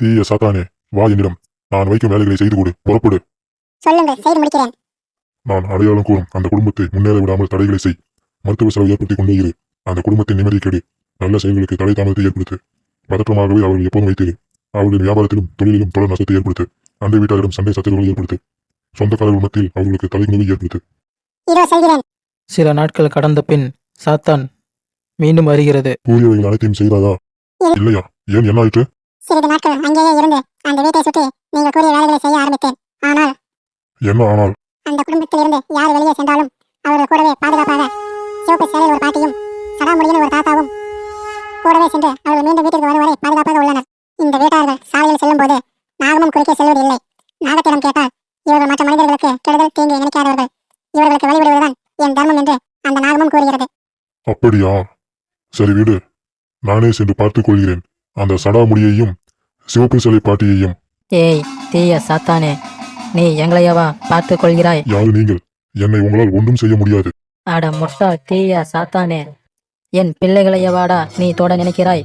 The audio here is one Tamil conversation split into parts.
தீய சாத்தானே வா என்னிடம். நான் வைக்கும் வேலைகளை செய்து கொடு புறப்படு. சொல்லுங்கள் செய்து முடிக்கிறேன். நான் அடையாளம் கூறும் அந்த குடும்பத்தை முன்னேற விடாமல் தடைகளை செய். மருத்துவ செலவு ஏற்படுத்திக் கொண்டே இரு. அந்த குடும்பத்தின் நிம்மதி கெடு. நல்ல செயல்களுக்கு தடை தாமதத்தை ஏற்படுத்து. பதற்றமாகவே அவர்கள் எப்போதும் வைத்திரு. அவர்களின் வியாபாரத்திலும் தொழிலிலும் தொடர் நஷ்டத்தை ஏற்படுத்து. அண்டை வீட்டாரிடம் சண்டை சச்சரவுகளை ஏற்படுத்து. சொந்தக்காரர்கள் மத்தியில் அவர்களுக்கு தலைகுனிவை ஏற்படுத்து. இதோ செய்கிறேன். சில நாட்கள் கடந்த பின் சாத்தான் மீண்டும் வருகிறது. கூறியவைகள் அனைத்தையும் செய்தாதா இல்லையா? ஏன் என்ன ஆயிற்று சிறிது நாட்கள் அங்கேயே இருந்து அந்த வீட்டை சுற்றி நீங்கள் கூறிய வேலைகளை செய்ய ஆரம்பித்தேன். ஆனால் என்ன ஆனால்? அந்த குடும்பத்திலிருந்து யார் வெளியே சென்றாலும் அவர்கள் கூடவே பாதுகாப்பாக சிவப்பு சேலையில் ஒரு பாட்டியும் சடாமுடியின் ஒரு தாத்தாவும் கூடவே சென்று அவர்கள் மீண்டும் வீட்டிற்கு வரும் வரை பாதுகாப்பாக உள்ளனர். இந்த வீட்டார்கள் சாலையில் செல்லும் போது நாகமும் குறுக்கே செல்வது இல்லை நாகத்திடம் கேட்டால் இவர்கள் மற்ற மனிதர்களுக்கு கெடுதல் தீங்கு நினைக்காதவர்கள். இவர்களுக்கு வழிவிடுவதுதான் என் தர்மம் என்று அந்த நாகமும் கூறுகிறது. அப்படியா? சரி விடு. நானே சென்று பார்த்துக் கொள்கிறேன். அந்த சடாமுடியையும் சிவப்பு சிலை பாட்டியையும். ஏய் தீய சாத்தானே. நீ எங்களையவா பார்த்து கொள்கிறாய் யாரு நீங்கள்? என்னை உங்களால் ஒன்றும் செய்ய முடியாது. அட முட்டாள் தீய சாத்தானே. என் பிள்ளைகளையவாடா நீ தொட நினைக்கிறாய்?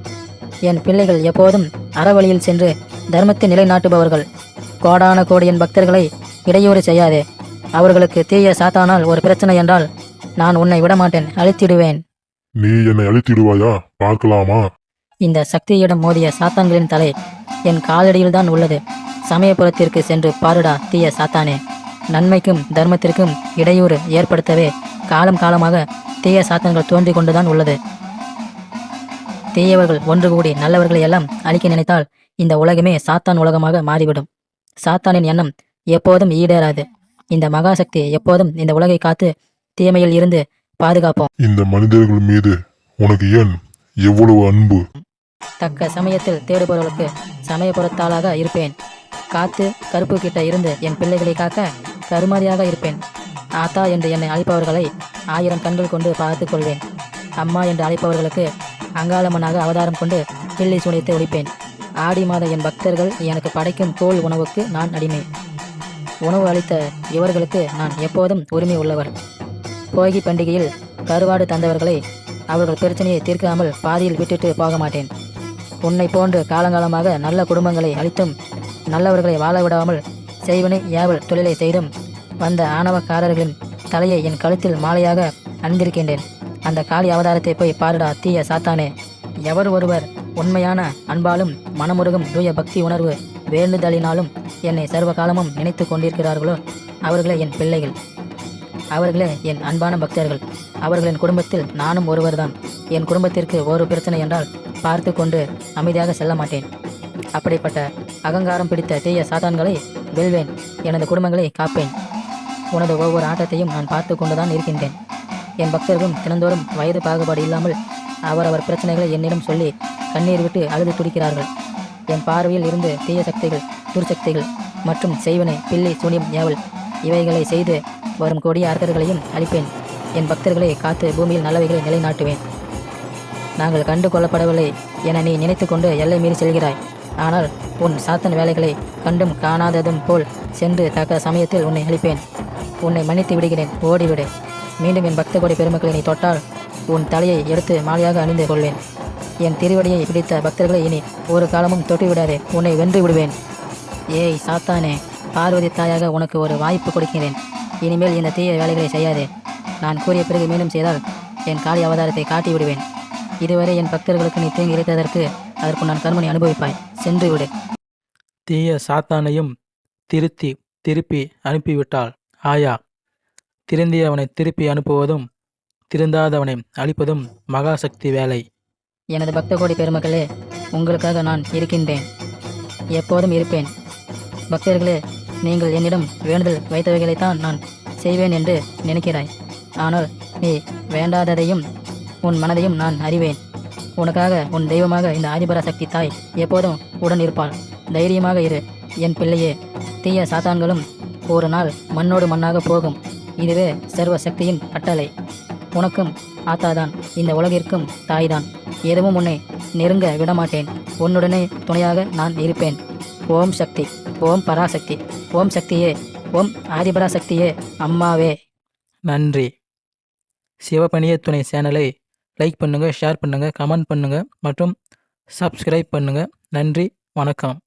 என் பிள்ளைகள் எப்போதும் அறவழியில் சென்று தர்மத்தை நிலைநாட்டுபவர்கள். கோடான கோடி என் பக்தர்களை இடையூறு செய்யாதே. அவர்களுக்கு தீய சாத்தானால் ஒரு பிரச்சனை என்றால் நான் உன்னை விடமாட்டேன் அழித்திடுவேன். நீ என்னை அழித்திடுவாயா? பார்க்கலாமா? இந்த சக்தியிடம் மோதிய சாத்தான்களின் தலை என் காலடியில்தான் உள்ளது. சமயபுரத்திற்கு சென்று பாருடா தீய சாத்தானே. நன்மைக்கும் தர்மத்திற்கும் இடையூறு ஏற்படுத்தவே காலம் காலமாக தீய சாத்தான்கள் தோன்றிக் கொண்டுதான் உள்ளது. தீயவர்கள் ஒன்று கூடி நல்லவர்களை எல்லாம் அழிக்க நினைத்தால் இந்த உலகமே சாத்தான் உலகமாக மாறிவிடும். சாத்தானின் எண்ணம் எப்போதும் ஈடேறாது. இந்த மகாசக்தி எப்போதும் இந்த உலகை காத்து தீமையில் இருந்து பாதுகாப்போம். இந்த மனிதர்கள் மீது உனக்கு ஏன் எவ்வளவு அன்பு? தக்க சமயத்தில் தேடுபவர்களுக்கு சமயபுரத்தாளாக இருப்பேன். காத்து கருப்பு கிட்ட இருந்து என் பிள்ளைகளை காக்க கருமாரியாக இருப்பேன். ஆத்தா என்று என்னை அழைப்பவர்களை ஆயிரம் கண்கள் கொண்டு பார்த்துக் கொள்வேன். அம்மா என்று அழைப்பவர்களுக்கு அங்காளம்மனாக அவதாரம் கொண்டு கிள்ளி சுனைத்து ஒழிப்பேன். ஆடி மாத என் பக்தர்கள் எனக்கு படைக்கும் தோல் உணவுக்கு நான் அடிமை. உணவு அளித்த இவர்களுக்கு நான் எப்போதும் உரிமை உள்ளவர். போகி பண்டிகையில் கருவாடு தந்தவர்களை அவர்கள் பிரச்சனையை தீர்க்காமல் பாதியில் விட்டுட்டு போக மாட்டேன் உன்னை போன்று காலங்காலமாக நல்ல குடும்பங்களை அழித்தும் நல்லவர்களை வாழ விடாமல் செய்வனை ஏவல் தொழிலை செய்தும் வந்த ஆணவக்காரர்களின் தலையை என் கழுத்தில் மாலையாக அணிந்திருக்கின்றேன். அந்த காளி அவதாரத்தை போய் பாருடா தீய சாத்தானே. எவர் ஒருவர் உண்மையான அன்பாலும் மனமுருகும் தூய பக்தி உணர்வு வேண்டுதலினாலும் என்னை சர்வ காலமும் நினைத்து கொண்டிருக்கிறார்களோ அவர்களே என் பிள்ளைகள். அவர்களே என் அன்பான பக்தர்கள். அவர்களின் குடும்பத்தில் நானும் ஒருவர்தான். என் குடும்பத்திற்கு ஒரு பிரச்சனை என்றால் பார்த்து கொண்டு அமைதியாக செல்ல மாட்டேன். அப்படிப்பட்ட அகங்காரம் பிடித்த தீய சாத்தான்களை வெல்வேன். எனது குடும்பங்களை காப்பேன். உனது ஒவ்வொரு ஆட்டத்தையும் நான் பார்த்து கொண்டுதான் இருக்கின்றேன். என் பக்தர்களும் தினந்தோறும் வயது பாகுபாடு இல்லாமல் அவரவர் பிரச்சனைகளை என்னிடம் சொல்லி கண்ணீர் விட்டு அழுது துடிக்கிறார்கள். என் பார்வையில் இருந்து தீய சக்திகள் துர்சக்திகள் மற்றும் செய்வனை பில்லி சூனியம் ஏவல் இவைகளை செய்து வரும் கொடிய அர்த்தர்களையும் அழிப்பேன். என் பக்தர்களை காத்து பூமியில் நல்லவைகளை நிலைநாட்டுவேன். நாங்கள் கண்டு கொள்ளப்படவில்லை என நீ நினைத்து கொண்டு எல்லை மீறி செல்கிறாய். ஆனால் உன் சாத்தன் வேலைகளை கண்டும் காணாததும் போல் சென்று தக்க சமயத்தில் உன்னை அழிப்பேன். உன்னை மன்னித்து விடுகிறேன். ஓடிவிடு. மீண்டும் என் பக்த பெருமக்களை நீ தொட்டால் உன் தலையை எடுத்து மாலையாக அணிந்து கொள்வேன். என் திருவடியை பிடித்த பக்தர்களை இனி ஒரு காலமும் தொட்டுவிடாதே. உன்னை வென்று விடுவேன். ஏய் சாத்தானே பார்வதி தாயாக உனக்கு ஒரு வாய்ப்பு கொடுக்கிறேன். இனிமேல் இந்த தீய வேலைகளை செய்யாதே. நான் கூறிய பிறகு மீண்டும் செய்தால் என் காளி அவதாரத்தை காட்டி விடுவேன் இதுவரை என் பக்தர்களுக்கு நீ தீங்கு இழைத்ததற்கு அதற்கு நான் கர்மனை அனுபவிப்பாய். சென்று விடு. தீய சாத்தானையும் திருத்தி திருப்பி அனுப்பிவிட்டாள். ஆயா திருந்தியவனை திருப்பி அனுப்புவதும் திருந்தாதவனை அழிப்பதும் மகாசக்தி வேலை. எனது பக்த கோடி பெருமக்களே உங்களுக்காக நான் இருக்கின்றேன். எப்போதும் இருப்பேன். பக்தர்களே நீங்கள் என்னிடம் வேண்டுதல் வைத்தவைகளைத்தான் நான் செய்வேன் என்று நினைக்கிறாய். ஆனால் நீ வேண்டாததையும் உன் மனதையும் நான் அறிவேன். உனக்காக உன் தெய்வமாக இந்த ஆதிபரா சக்தி தாய் எப்போதும் உடன் இருப்பாள். தைரியமாக இரு. என் பிள்ளையே தீய சாத்தான்களும் ஒரு நாள் மண்ணோடு மண்ணாக போகும். இதுவே சர்வ சக்தியின் கட்டளை. உனக்கும் ஆத்தாதான் இந்த உலகிற்கும் தாய்தான். எதுவும் உன்னை நெருங்க விடமாட்டேன். உன்னுடனே துணையாக நான் இருப்பேன். ஓம் சக்தி ஓம் பராசக்தி ஓம் சக்தியே ஓம் ஆதிபராசக்தியே அம்மாவே. நன்றி. சிவபணிய துணை சேனலை லைக் பண்ணுங்கள் ஷேர் பண்ணுங்கள் கமெண்ட் பண்ணுங்கள் மற்றும் சப்ஸ்கிரைப் பண்ணுங்கள் நன்றி வணக்கம்.